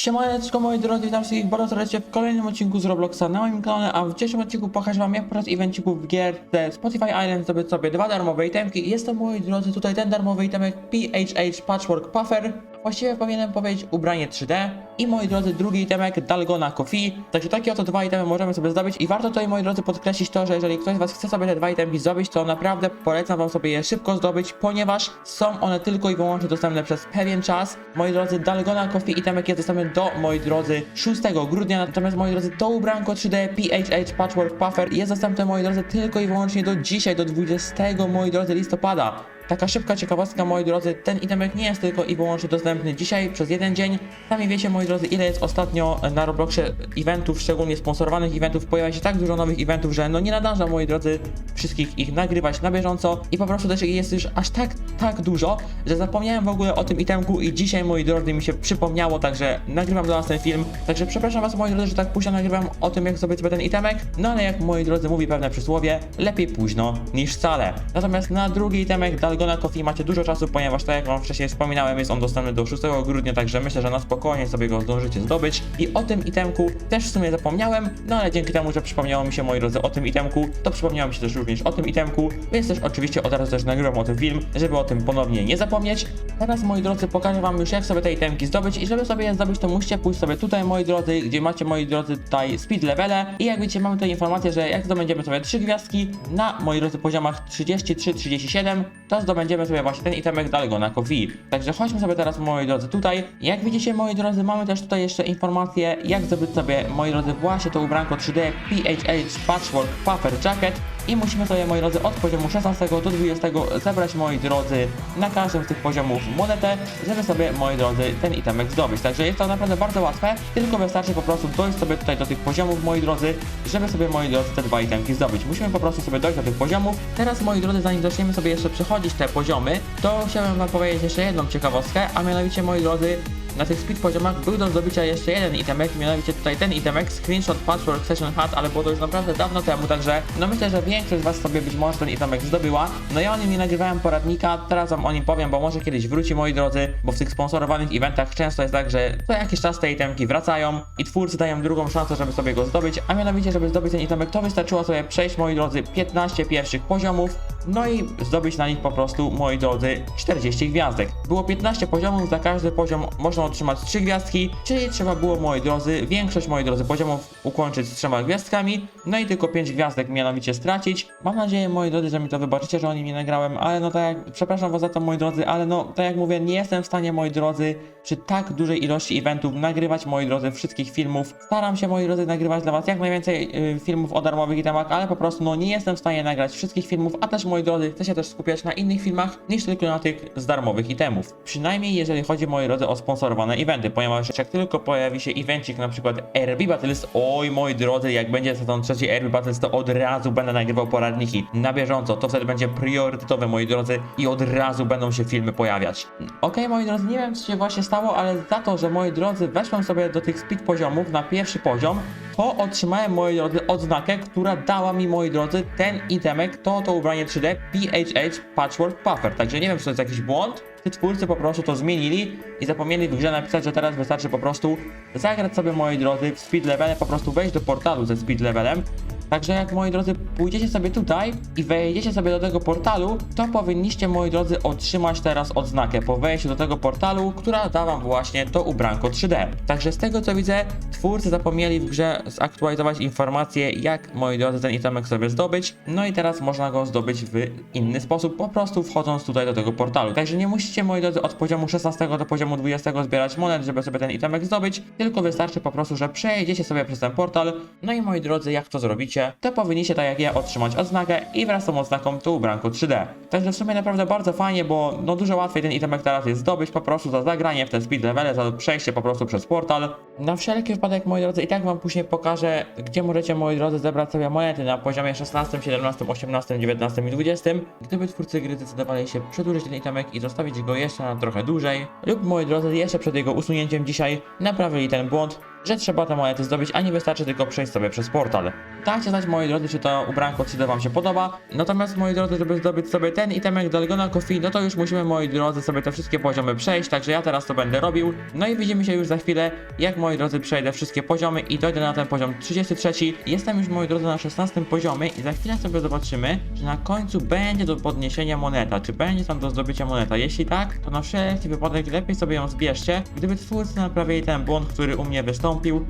Siemaneczko moi drodzy, witam wszystkich bardzo serdecznie w kolejnym odcinku z Robloxa na moim kanale, a w dzisiejszym odcinku pokażę wam jak podczas evencików w gierce Spotify Island zdobyć sobie dwa darmowe itemki. Jest to moi drodzy tutaj ten darmowy itemek PHH Patchwork Puffer, właściwie powinienem powiedzieć ubranie 3D i moi drodzy drugi itemek Dalgona Coffee. Także takie oto dwa itemy możemy sobie zdobyć i warto tutaj moi drodzy podkreślić to, że jeżeli ktoś z was chce sobie te dwa itemki zdobyć, to naprawdę polecam wam sobie je szybko zdobyć, ponieważ są one tylko i wyłącznie dostępne przez pewien czas. Moi drodzy, Dalgona Coffee itemek jest dostępny do, moi drodzy, 6 grudnia, natomiast moi drodzy, to ubranko 3D PHH Patchwork Puffer jest dostępne, moi drodzy, tylko i wyłącznie do dzisiaj, do 20, moi drodzy, listopada. Taka szybka ciekawostka, moi drodzy, ten itemek nie jest tylko i wyłącznie dostępny dzisiaj przez jeden dzień. Sami wiecie, moi drodzy, ile jest ostatnio na Robloxie eventów, szczególnie sponsorowanych eventów, pojawia się tak dużo nowych eventów, że no nie nadąża, moi drodzy, wszystkich ich nagrywać na bieżąco i po prostu też jest już aż tak, tak dużo, że zapomniałem w ogóle o tym itemku i dzisiaj, moi drodzy, mi się przypomniało, także nagrywam do nas ten film. Także przepraszam was, moi drodzy, że tak późno nagrywam o tym, jak zdobyć ten itemek, no ale jak, moi drodzy, mówi pewne przysłowie, lepiej późno niż wcale. Natomiast na drugi itemek Dalgona Coffee macie dużo czasu, ponieważ tak jak wam wcześniej wspominałem, jest on dostępny do 6 grudnia, także myślę, że na spokojnie sobie go zdążycie zdobyć. I o tym itemku też w sumie zapomniałem, no ale dzięki temu, że przypomniało mi się, moi drodzy, o tym itemku, to przypomniało mi się też również o tym itemku, więc też oczywiście od razu też nagrywam o tym film, żeby o tym ponownie nie zapomnieć. Teraz, moi drodzy, pokażę wam już jak sobie te itemki zdobyć i żeby sobie je zdobyć, to musicie pójść sobie tutaj, moi drodzy, gdzie macie, moi drodzy, tutaj speed levele i jak widzicie, mamy tutaj informację, że jak zdobędziemy sobie 3 gwiazdki na, moi drodzy, poziomach 33-37, to zdobędziemy sobie właśnie ten itemek Dalgona Coffee. Także chodźmy sobie teraz, moi drodzy, tutaj. Jak widzicie, moi drodzy, mamy też tutaj jeszcze informację, jak zdobyć sobie, moi drodzy, właśnie to ubranko 3D PHH Patchwork Puffer Jacket i musimy sobie, moi drodzy, od poziomu 16 do 20 zebrać, moi drodzy, na każdym z tych poziomów monetę, żeby sobie, moi drodzy, ten itemek zdobyć. Także jest to naprawdę bardzo łatwe, tylko wystarczy po prostu dojść sobie tutaj do tych poziomów, moi drodzy, żeby sobie, moi drodzy, te dwa itemki zdobyć. Musimy po prostu sobie dojść do tych poziomów. Teraz, moi drodzy, zanim zaczniemy sobie jeszcze przechodzić te poziomy, to chciałem wam powiedzieć jeszcze jedną ciekawostkę, a mianowicie, moi drodzy, na tych speed poziomach był do zdobycia jeszcze jeden itemek, mianowicie tutaj ten itemek, Screenshot Patchwork Session Hat, ale było to już naprawdę dawno temu, także no myślę, że większość z was sobie być może ten itemek zdobyła. No ja o nim nie nagrywałem poradnika, teraz wam o nim powiem, bo może kiedyś wróci moi drodzy, bo w tych sponsorowanych eventach często jest tak, że co jakiś czas te itemki wracają i twórcy dają drugą szansę, żeby sobie go zdobyć, a mianowicie, żeby zdobyć ten itemek, to wystarczyło sobie przejść, moi drodzy, 15 pierwszych poziomów, no i zdobyć na nich po prostu, moi drodzy, 40 gwiazdek. Było 15 poziomów, za każdy poziom można otrzymać 3 gwiazdki, czyli trzeba było, moi drodzy, większość, moi drodzy, poziomów ukończyć z 3 gwiazdkami, no i tylko 5 gwiazdek mianowicie stracić. Mam nadzieję, moi drodzy, że mi to wybaczycie, że o nim nie nagrałem, ale no tak jak, przepraszam was za to, moi drodzy, ale no, tak jak mówię, nie jestem w stanie, moi drodzy, przy tak dużej ilości eventów nagrywać, moi drodzy, wszystkich filmów. Staram się, moi drodzy, nagrywać dla was jak najwięcej y, filmów o darmowych itemach, ale po prostu, no, nie jestem w stanie nagrać wszystkich filmów, a też, moi drodzy, chcę się też skupiać na innych filmach, niż tylko na tych z darmowych itemów. Przynajmniej jeżeli chodzi, moi drodzy, o sponsorowane eventy, ponieważ jak tylko pojawi się evencik, na przykład RB Battles, oj, moi drodzy, jak będzie sezon trzeci RB Battles, to od razu będę nagrywał poradniki na bieżąco, to wtedy będzie priorytetowe, moi drodzy, i od razu będą się filmy pojawiać. Okej, moi drodzy, nie wiem, co się właśnie ale za to, że, moi drodzy, weszłem sobie do tych speed poziomów na pierwszy poziom, to otrzymałem, moi drodzy, odznakę, która dała mi, moi drodzy, ten itemek, to to ubranie 3D PHH Patchwork Puffer. Także nie wiem, czy to jest jakiś błąd, czy twórcy po prostu to zmienili i zapomnieli w grze napisać, że teraz wystarczy po prostu zagrać sobie, moi drodzy, w speed level, po prostu wejść do portalu ze speed levelem. Także jak moi drodzy pójdziecie sobie tutaj i wejdziecie sobie do tego portalu, to powinniście moi drodzy otrzymać teraz odznakę po wejściu do tego portalu, która da wam właśnie to ubranko 3D. Także z tego co widzę, twórcy zapomnieli w grze zaktualizować informacje jak moi drodzy ten itemek sobie zdobyć, no i teraz można go zdobyć w inny sposób, po prostu wchodząc tutaj do tego portalu. Także nie musicie moi drodzy od poziomu 16 do poziomu 20 zbierać monet, żeby sobie ten itemek zdobyć, tylko wystarczy po prostu, że przejedziecie sobie przez ten portal, no i moi drodzy jak to zrobicie, to powinniście tak jak ja otrzymać odznakę i wraz z tą odznaką to ubranko 3D. Także w sumie naprawdę bardzo fajnie, bo no dużo łatwiej ten itemek teraz jest zdobyć po prostu za zagranie w te speed levele, za przejście po prostu przez portal. Na wszelki wypadek moi drodzy i tak wam później pokażę, gdzie możecie moi drodzy zebrać sobie monety na poziomie 16, 17, 18, 19 i 20. Gdyby twórcy gry zdecydowali się przedłużyć ten itemek i zostawić go jeszcze na trochę dłużej, lub moi drodzy jeszcze przed jego usunięciem dzisiaj naprawili ten błąd, że trzeba te monety zdobyć, a nie wystarczy tylko przejść sobie przez portal. Dajcie znać moi drodzy, czy to ubranko 3D wam się podoba. Natomiast moi drodzy, żeby zdobyć sobie ten itemek Dalgona Coffee, no to już musimy moi drodzy sobie te wszystkie poziomy przejść, także ja teraz to będę robił. No i widzimy się już za chwilę, jak moi drodzy przejdę wszystkie poziomy i dojdę na ten poziom 33. Jestem już moi drodzy na 16 poziomie i za chwilę sobie zobaczymy, czy na końcu będzie do podniesienia moneta, czy będzie tam do zdobycia moneta. Jeśli tak, to na wszelki wypadek lepiej sobie ją zbierzcie, gdyby twórcy naprawili ten błąd, który u mnie wystąpił.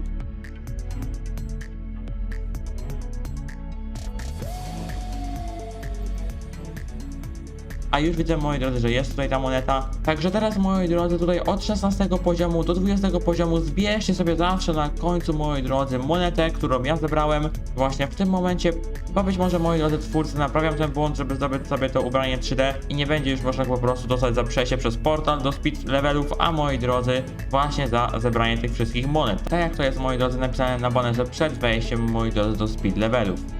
A już widzę moi drodzy, że jest tutaj ta moneta. Także teraz moi drodzy, tutaj od 16 poziomu do 20 poziomu zbierzcie sobie zawsze na końcu moi drodzy monetę, którą ja zebrałem właśnie w tym momencie. Bo być może moi drodzy twórcy naprawiam ten błąd, żeby zdobyć sobie to ubranie 3D i nie będzie już można po prostu dostać za przejście przez portal do speed levelów, a moi drodzy właśnie za zebranie tych wszystkich monet. Tak jak to jest moi drodzy napisane na banerze przed wejściem moi drodzy do speed levelów.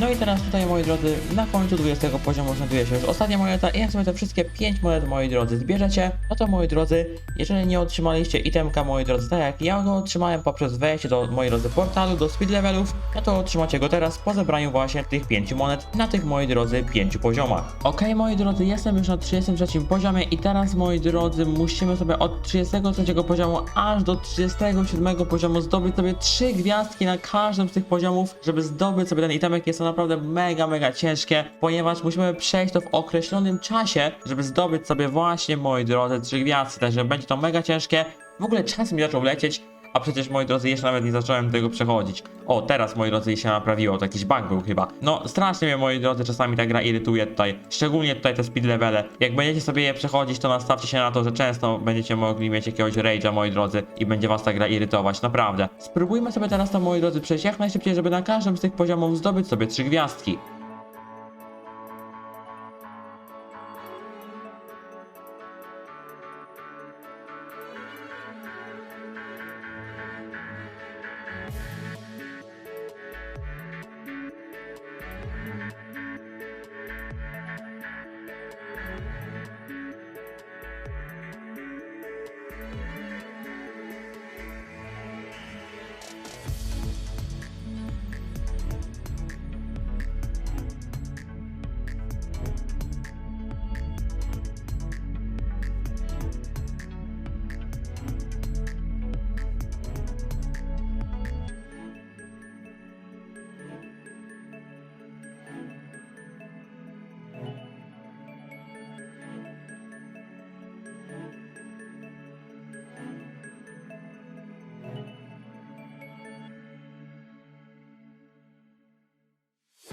No i teraz tutaj moi drodzy, na końcu 20 poziomu znajduje się już ostatnia moneta i jak sobie te wszystkie 5 monet moi drodzy zbierzecie, no to moi drodzy, jeżeli nie otrzymaliście itemka moi drodzy, tak jak ja go otrzymałem poprzez wejście do moi drodzy portalu, do speed levelów, no to otrzymacie go teraz po zebraniu właśnie tych 5 monet na tych moi drodzy 5 poziomach. Ok moi drodzy, jestem już na 33 poziomie i teraz moi drodzy musimy sobie od 33 poziomu aż do 37 poziomu zdobyć sobie 3 gwiazdki na każdym z tych poziomów, żeby zdobyć sobie ten itemek jest naprawdę mega, mega ciężkie, ponieważ musimy przejść to w określonym czasie, żeby zdobyć sobie właśnie, moi drodzy, 3 gwiazdki, także będzie to mega ciężkie. W ogóle czas mi zaczął lecieć, a przecież, moi drodzy, jeszcze nawet nie zacząłem tego przechodzić. O, teraz, moi drodzy, się naprawiło, to jakiś bug był chyba. No, strasznie mnie, moi drodzy, czasami ta gra irytuje tutaj. Szczególnie tutaj te speed levele. Jak będziecie sobie je przechodzić, to nastawcie się na to, że często będziecie mogli mieć jakiegoś rage'a, moi drodzy, i będzie was ta gra irytować, naprawdę. Spróbujmy sobie teraz to, moi drodzy, przejść jak najszybciej, żeby na każdym z tych poziomów zdobyć sobie trzy gwiazdki.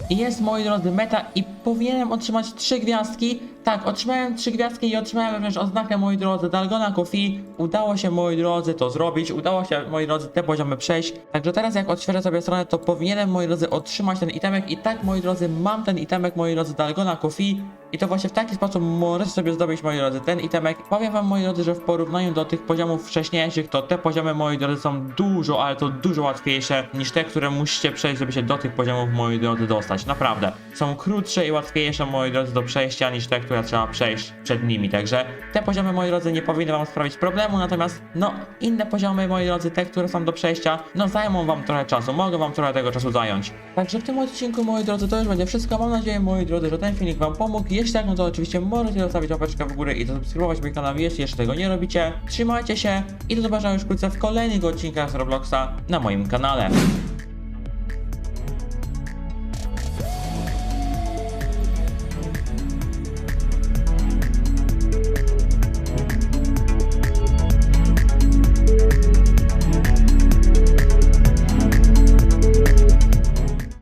Jest, moi drodzy, meta i powinienem otrzymać trzy gwiazdki. Tak, otrzymałem trzy gwiazdki i otrzymałem również oznakę, moi drodzy, Dalgona Coffee. Udało się, moi drodzy, to zrobić. Udało się, moi drodzy, te poziomy przejść. Także teraz, jak odświeżę sobie stronę, to powinienem, moi drodzy, otrzymać ten itemek. I tak, moi drodzy, mam ten itemek, moi drodzy, Dalgona Coffee. I to właśnie w taki sposób możecie sobie zdobyć, moi drodzy, ten itemek. Powiem wam, moi drodzy, że w porównaniu do tych poziomów wcześniejszych, to te poziomy, moi drodzy, są dużo, ale to dużo łatwiejsze niż te, które musicie przejść, żeby się do tych poziomów, moi drodzy, dostać. Naprawdę. Są krótsze i łatwiejsze, moi drodzy, do przejścia niż te, które trzeba przejść przed nimi. Także te poziomy, moi drodzy, nie powinny wam sprawić problemu, natomiast, no, inne poziomy, moi drodzy, te, które są do przejścia, no, zajmą wam trochę czasu, mogą wam trochę tego czasu zająć. Także w tym odcinku, moi drodzy, to już będzie wszystko. Mam nadzieję, moi drodzy, że ten filmik wam pomógł. Jeśli tak, no to oczywiście możecie zostawić łapeczkę w górę i zasubskrybować mój kanał, jeśli jeszcze tego nie robicie. Trzymajcie się i do zobaczenia już wkrótce w kolejnych odcinkach z Robloxa na moim kanale.